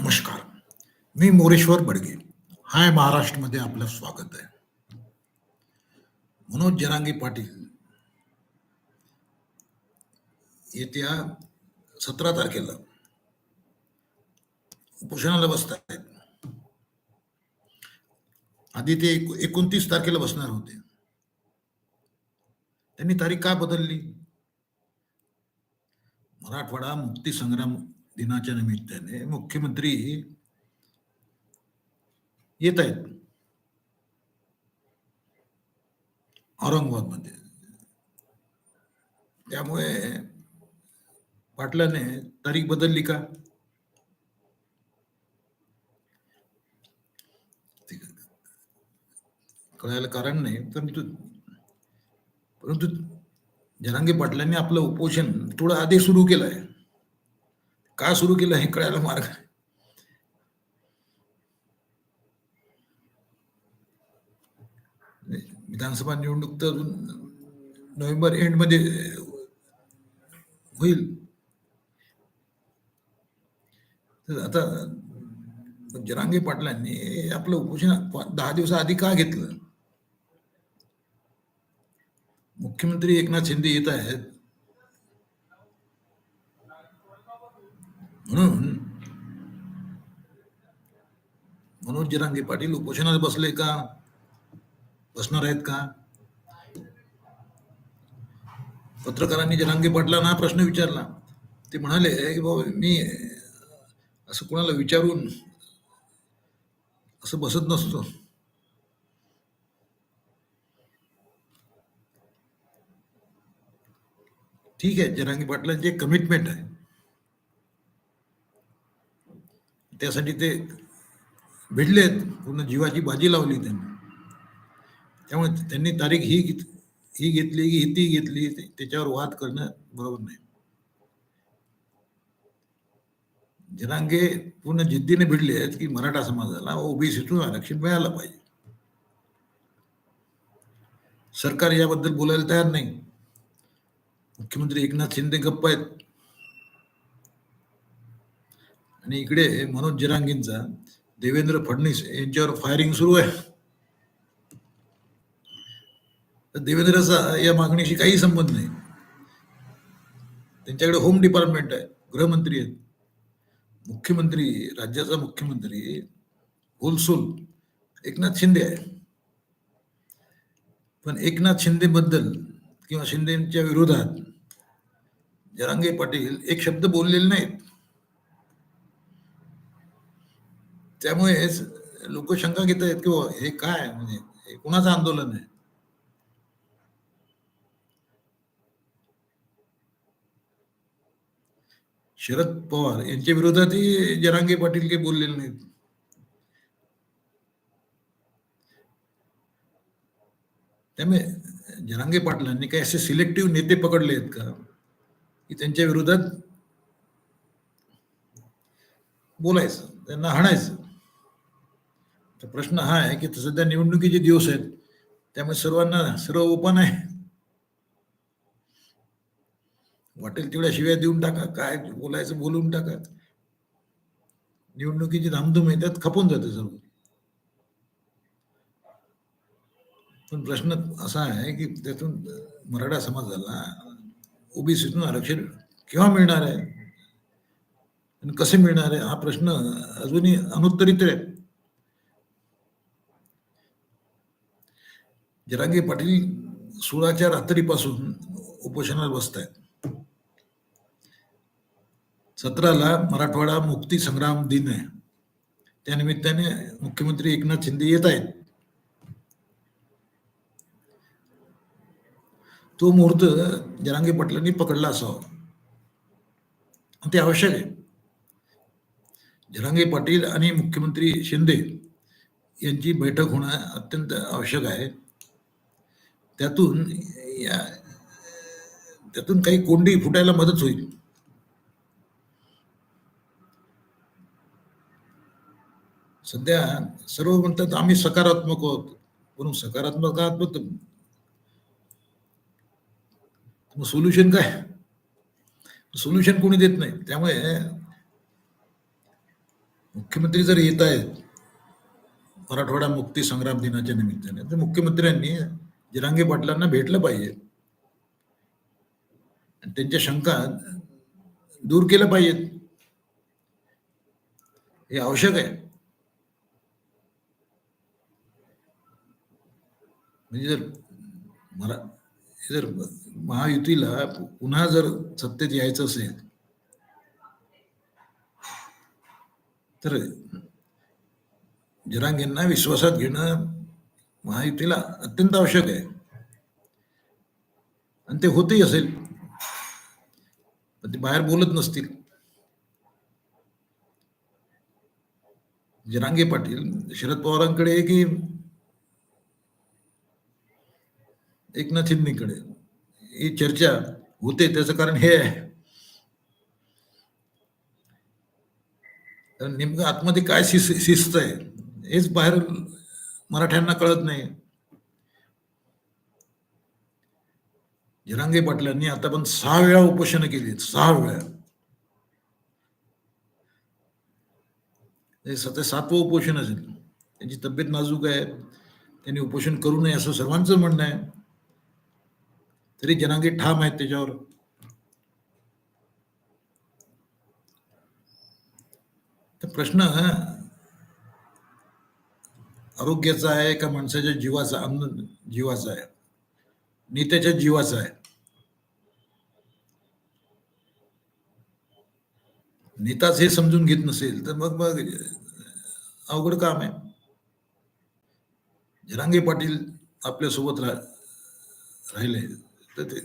नमस्कार. मी मोरेश्वर बडगे. हाय महाराष्ट्रमध्ये आपलं स्वागत आहे. मनोज जरांगी पाटील. येत्या सतरा तारखेला उपोषणाला बसत आहेत आधी ते एकोणतीस तारखेला बसणार होते. त्यांनी तारीख का बदलली? मराठवाडा मुक्ती संग्राम दिनाच्या निमित्ताने मुख्यमंत्री येत आहेत औरंगाबादमध्ये त्यामुळे पाटलाने तारीख बदलली का कळायला कारण नाही परंतु परंतु जरांगे पाटलांनी आपलं उपोषण थोडं आधी सुरू केलं आहे का सुरू केलं हे कळायला मार्ग? आहे. विधानसभा निवडणूक तर नोव्हेंबर एंड मध्ये होईल. आता जरांगे पाटलांनी आपलं उपोषण दहा दिवस आधी का घेतलं? मुख्यमंत्री एकनाथ शिंदे येत आहेत. म्हणून मनोज जिरांगे पाटील उपोषणात बसले का? बसणार आहेत का? पत्रकारांनी जरांगे पाटलांना प्रश्न विचारला. ते म्हणाले की बाबा मी असं कोणाला विचारून असं बसत नसतो. ठीक आहे जरांगे पाटलांचे कमिटमेंट आहे. त्यासाठी ते भिडलेत पूर्ण जीवाची बाजी लावली त्यांनी. त्यामुळे त्यांनी तारीख ही ही घेतली की ही ती घेतली त्याच्यावर वाद करणं बरोबर नाही. जनांगे पूर्ण जिद्दीने भिडले आहेत की मराठा समाजाला ओबीसीतून आरक्षण मिळालं पाहिजे. सरकार याबद्दल बोलायला तयार नाही. मुख्यमंत्री एकनाथ शिंदे गप्प आहेत. आणि इकडे मनोज जरांगेंचा देवेंद्र फडणवीस यांच्यावर फायरिंग सुरू आहे. तर देवेंद्रचा या मागणीशी काही संबंध नाही. त्यांच्याकडे होम डिपार्टमेंट आहे गृहमंत्री आहेत. मुख्यमंत्री राज्याचा मुख्यमंत्री होलसोल एकनाथ शिंदे आहे. पण एकनाथ शिंदे बद्दल किंवा शिंदेच्या विरोधात जरांगे पाटील एक शब्द बोललेले नाहीत. त्यामुळे लोक शंका घेत आहेत की बुवा, हे काय? म्हणजे हे कुणाचं आंदोलन आहे? शरद पवार यांच्या विरोधातही जरांगे पाटील काही बोललेले नाहीत. त्यामुळे जरांगे पाटलांनी काही असे सिलेक्टिव्ह नेते पकडले आहेत का की त्यांच्या विरोधात बोलायचं त्यांना हाणायचं? तर प्रश्न हा आहे की सध्या निवडणुकीचे दिवस आहेत त्यामुळे सर्वांना सर्व ओपन आहे. वाटेल तेवढ्या शिव्या देऊन टाका काय बोलायचं बोलून टाका. निवडणुकीची धामधूम आहे त्यात खपून जाते सर्व. पण प्रश्न असा आहे की त्यातून मराठा समाजाला ओबीसीतून आरक्षण केव्हा मिळणार आहे? आणि कसे मिळणार आहे? हा प्रश्न अजूनही अनुत्तरित आहे. जरांगे पाटील सोळाच्या रात्रीपासून उपोषणात बसत आहेत सतराला मराठवाडा मुक्ती संग्राम दिन आहे. त्यानिमित्ताने मुख्यमंत्री एकनाथ शिंदे येत आहेत. तो मुहूर्त जरांगे पाटलांनी पकडला असावा. ते आवश्यक आहे. जरांगे पाटील आणि मुख्यमंत्री शिंदे यांची बैठक होणं अत्यंत आवश्यक आहे. त्यातून त्यातून काही कोंडी फुटायला मदत होईल. सध्या सर्व म्हणतात आम्ही सकारात्मक आहोत. पण सकारात्मक आहात मग सोल्युशन काय? सोल्युशन कोणी देत नाही. त्यामुळे मुख्यमंत्री जर येत आहेत मराठवाडा मुक्ती संग्राम दिनाच्या निमित्ताने तर मुख्यमंत्र्यांनी जिरांगे पाटलांना भेटलं पाहिजे. त्यांच्या शंका दूर केल्या पाहिजेत. हे आवश्यक आहे. म्हणजे जर मरा जर महायुतीला पुन्हा जर सत्तेत यायचं असेल तर जरांगींना विश्वासात घेणं महायुतीला अत्यंत आवश्यक आहे. आणि ते होतही असेल. पण ते बाहेर बोलत नसतील. जरांगे पाटील शरद पवारांकडे की एकनाथ शिंदेकडे ही चर्चा होते त्याचं कारण हे आहे. नेमकं आतमध्ये काय शिस शिस्त आहे हेच बाहेर मराठ्यांना कळत नाही. जरांगे पाटलांनी आता पण सहा वेळा उपोषण केली सहा वेळा. सध्या सातवं उपोषण असेल. त्यांची तब्येत नाजूक आहे. त्यांनी उपोषण करू नये असं सर्वांचं म्हणणं आहे. तरी जनांगी ठाम आहेत त्याच्यावर. प्रश्न आरोग्याचा आहे का माणसाच्या जीवाचा अन्न जीवाचा आहे? नेत्याच्या जीवाचा आहे. नेताच हे समजून घेत नसेल तर मग मग अवघड काम आहे. जरांगे पाटील आपल्यासोबत रा राहिले तर ते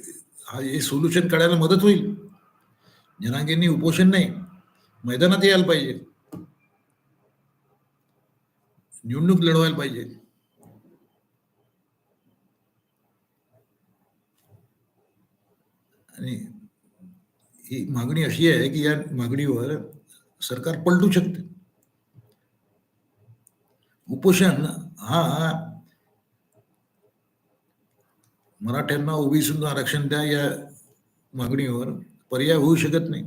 हा हे सोल्युशन काढायला मदत होईल. जनांगेंनी उपोषण नाही मैदानात यायला पाहिजे. निवडणूक लढवायला पाहिजे. आणि ही मागणी अशी आहे की या मागणीवर सरकार पलटू शकते. उपोषण हा मराठ्यांना ओबीसीतून आरक्षण द्या या मागणीवर पर्याय होऊ शकत नाही.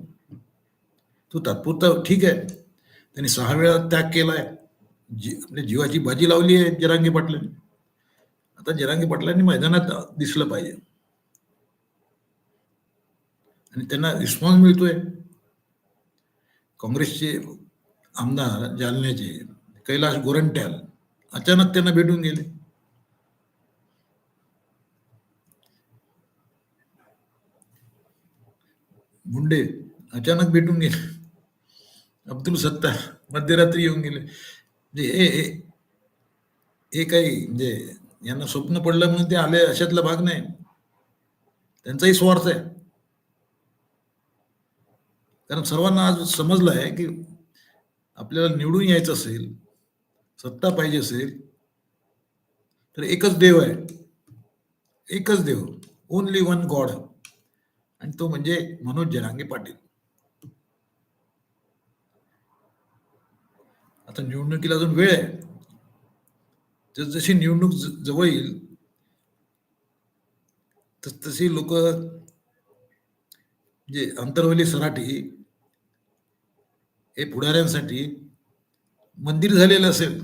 तो तात्पुरता ठीक आहे. त्यांनी सहा वेळा त्याग केलाय. जी आपल्या जीवाची बाजी लावली आहे जरांगी पाटलांनी. आता जरांगी पाटलांनी मैदानात दिसलं पाहिजे. आणि त्यांना रिस्पॉन्स मिळतोय. काँग्रेसचे आमदार जालन्याचे कैलाश गोरंट्याल अचानक त्यांना भेटून गेले. मुंडे अचानक भेटून गेले. अब्दुल सत्तार मध्यरात्री येऊन गेले. म्हणजे हे हे काही म्हणजे यांना स्वप्न पडलं म्हणून ते आले अशातला भाग नाही. त्यांचाही स्वार्थ आहे. कारण सर्वांना आज समजलं आहे की आपल्याला निवडून यायचं असेल सत्ता पाहिजे असेल तर एकच देव आहे. एकच देव ओनली वन गॉड आणि तो म्हणजे मनोज जरांगे पाटील. आता निवडणुकीला अजून वेळ आहे. तर जशी निवडणूक जवळ येईल तस तशी लोक जे अंतरवली सराठी हे पुढाऱ्यांसाठी मंदिर झालेलं असेल.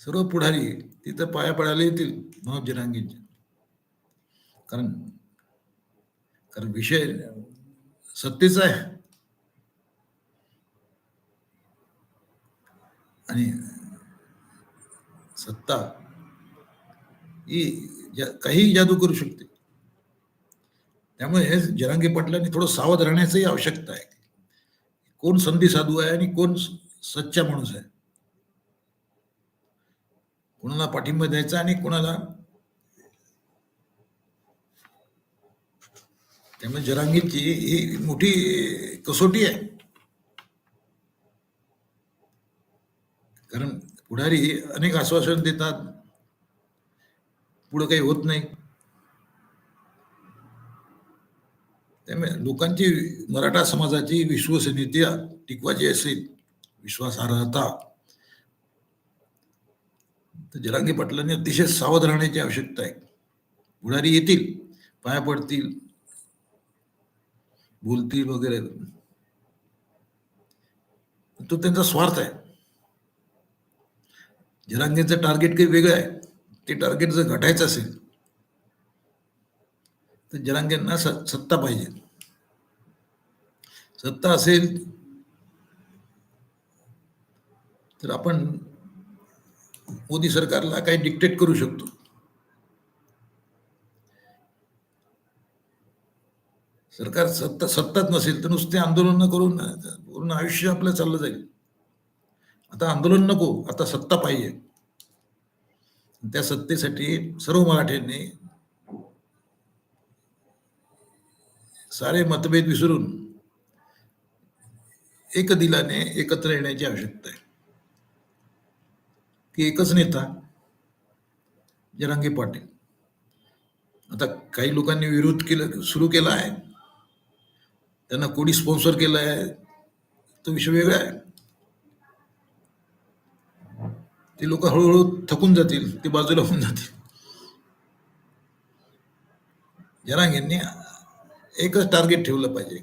सर्व पुढारी तिथं पाया पडायला येतील मनोज जरांगींचे. कारण कारण विषय सत्तेचा आहे. आणि सत्ता ही काही जादू करू शकते. त्यामुळे हे जरांगे पाटलांनी थोडं सावध राहण्याचंही आवश्यकता आहे. कोण संधी साधू आहे आणि कोण सच्चा माणूस आहे. कोणाला पाठिंबा द्यायचा आणि कोणाला त्यामुळे जरांगीची ही मोठी कसोटी आहे. कारण पुढारी अनेक आश्वासन देतात. पुढं काही होत नाही. त्यामुळे लोकांची मराठा समाजाची विश्वसनीयता टिकवायची असेल विश्वासार्हता तर जलांगी पाटलांनी अतिशय सावध राहण्याची आवश्यकता आहे. पुढारी येतील पाया पडतील बोलतील वगैरे. तो त्यांचा स्वार्थ आहे. जरांगेचं टार्गेट काही वेगळं आहे. ते टार्गेट जर घटायचं असेल तर जरांगेंना स- सत्ता पाहिजे. सत्ता असेल तर आपण मोदी सरकारला काही डिक्टेट करू शकतो. सरकार सत्ता सत्ताच नसेल तर नुसते आंदोलन करून पूर्ण आयुष्य आपलं चाललं जाईल. आता आंदोलन नको आता सत्ता पाहिजे. त्या सत्तेसाठी सर्व मराठ्यांनी सारे मतभेद विसरून एक दिलाने एकत्र येण्याची आवश्यकता आहे. की एकच नेता जरांगे पाटील. आता काही लोकांनी विरोध केला सुरू केला आहे. त्यांना कोणी स्पॉन्सर केला आहे तो विषय वेगळा आहे. ते लोक हळूहळू थकून जातील ते बाजूला होऊन जातील. जरांगेंनी एकच टार्गेट ठेवलं पाहिजे.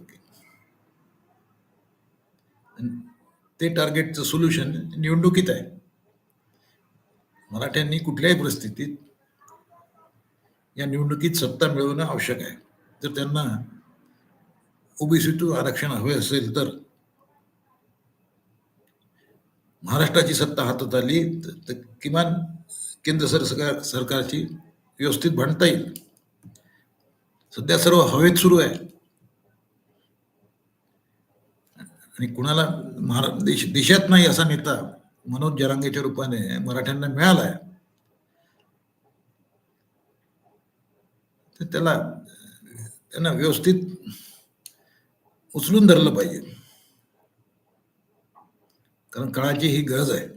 ते टार्गेटचं सोल्युशन निवडणुकीत आहे. मराठ्यांनी कुठल्याही परिस्थितीत या निवडणुकीत सत्ता मिळवणं आवश्यक आहे. जर त्यांना ओबीसीतून आरक्षण हवे असेल तर महाराष्ट्राची सत्ता हातात आली तर- तर किमान केंद्र सरकार सरकारची व्यवस्थित भांडता येईल. सध्या सर्व हवेत सुरू आहे. आणि कुणाला महारा देश देशात नाही असा नेता मनोज जरांगेच्या रूपाने मराठ्यांना मिळाला आहे तर त्याला त्यांना व्यवस्थित उचलून धरलं पाहिजे. कारण काळाची ही गरज आहे